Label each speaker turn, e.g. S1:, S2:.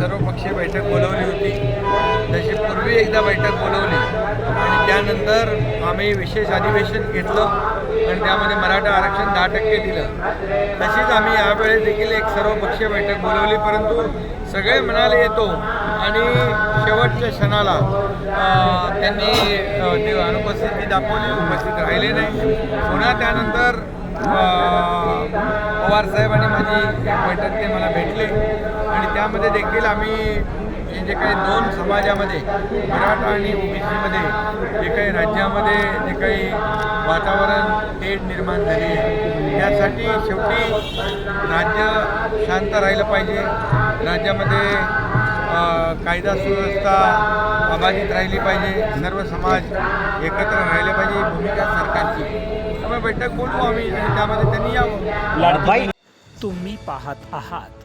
S1: सर्वपक्षीय बैठक बोलवली होती. तशी पूर्वी एकदा बैठक बोलवली. आणि त्यानंतर आम्ही विशेष अधिवेशन घेतलं आणि त्यामध्ये मराठा आरक्षण दहा टक्के दिलं. तशीच आम्ही यावेळेस देखील एक सर्वपक्षीय बैठक बोलवली. परंतु सगळे म्हणाले येतो. आणि शेवटच्या क्षणाला त्यांनी ते अनुपस्थिती दाखवली. उपस्थित राहिले नाही. पुन्हा त्यानंतर अ, पवारसाहेब आणि माझी एक बैठक ते मला भेटले. त्यामध्ये देखील आम्ही हे जे काही दोन समाजामध्ये मराठा आणि ओबीसीमध्ये जे काही राज्यामध्ये जे काही वातावरण तेढ निर्माण झाली आहे. यासाठी शेवटी राज्य शांत राहिलं पाहिजे. राज्यामध्ये कायदा सुव्यवस्था अबाधित राहिली पाहिजे. सर्व समाज एकत्र राहिले पाहिजे भूमिका सरकारची. त्यामुळे बैठक बोलवू आम्ही आणि त्यामध्ये त्यांनी यावं.
S2: तुम्ही पाहत आहात